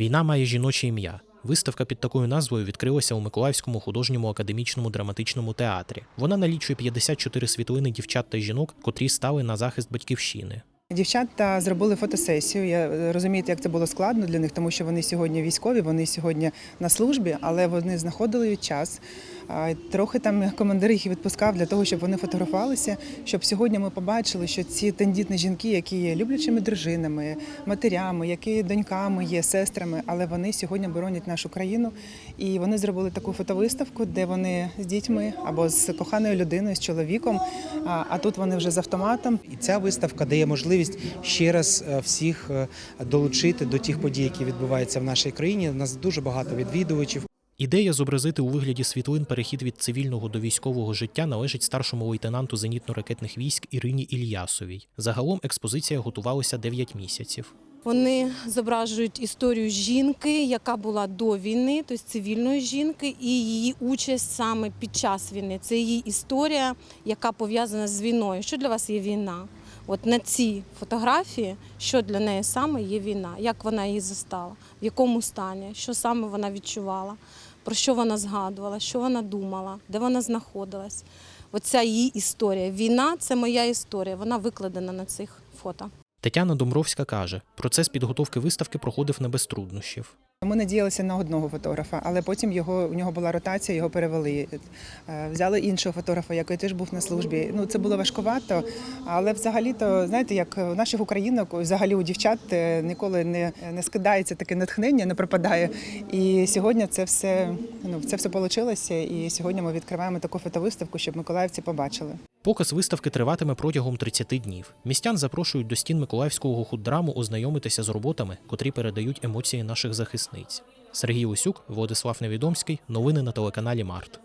Війна має жіноче ім'я. Виставка під такою назвою відкрилася у Миколаївському художньому академічному драматичному театрі. Вона налічує 54 світлини дівчат та жінок, котрі стали на захист батьківщини. Дівчата зробили фотосесію. Я розумію, розумієте, як це було складно для них, тому що вони сьогодні військові, вони сьогодні на службі, але вони знаходили час. Трохи там командир їх відпускав для того, щоб вони фотографувалися, щоб сьогодні ми побачили, що ці тендітні жінки, які є люблячими дружинами, матерями, які доньками є, сестрами, але вони сьогодні боронять нашу країну. І вони зробили таку фотовиставку, де вони з дітьми або з коханою людиною, з чоловіком. А, а тут вони вже з автоматом. І ця виставка дає можливість ще раз е, всіх е, долучити до тих подій, які відбуваються в нашій країні. У нас дуже багато відвідувачів. Ідея зобразити у вигляді світлин перехід від цивільного до військового життя належить старшому лейтенанту зенітно-ракетних військ Ірині Ільясовій. Загалом експозиція готувалася 9 місяців. Вони зображують історію жінки, яка була до війни, тобто цивільної жінки, і її участь саме під час війни. Це її історія, яка пов'язана з війною. Що для вас є війна? От на цій фотографії, що для неї саме є війна, як вона її застала, в якому стані, що саме вона відчувала, про що вона згадувала, що вона думала, де вона знаходилась. Оця її історія. Війна це моя історія. Вона викладена на цих фото. Тетяна Домровська каже, процес підготовки виставки проходив не без труднощів. Ми надіялися на одного фотографа, але потім його у нього була ротація, його перевели. Е, Взяли іншого фотографа, який теж був на службі. Ну це було важкувато, але взагалі-то знаєте, як у наших українок, взагалі у дівчат е, ніколи не, не скидається таке натхнення, не пропадає. І сьогодні це все ну це все вийшло. І сьогодні ми відкриваємо таку фотовиставку, щоб миколаївці побачили. Показ виставки триватиме протягом 30 днів. Містян запрошують до стін Миколаївського худдраму ознайомитися з роботами, котрі передають емоції наших захисниць. Сергій Усюк, Владислав Невідомський. Новини на телеканалі Март.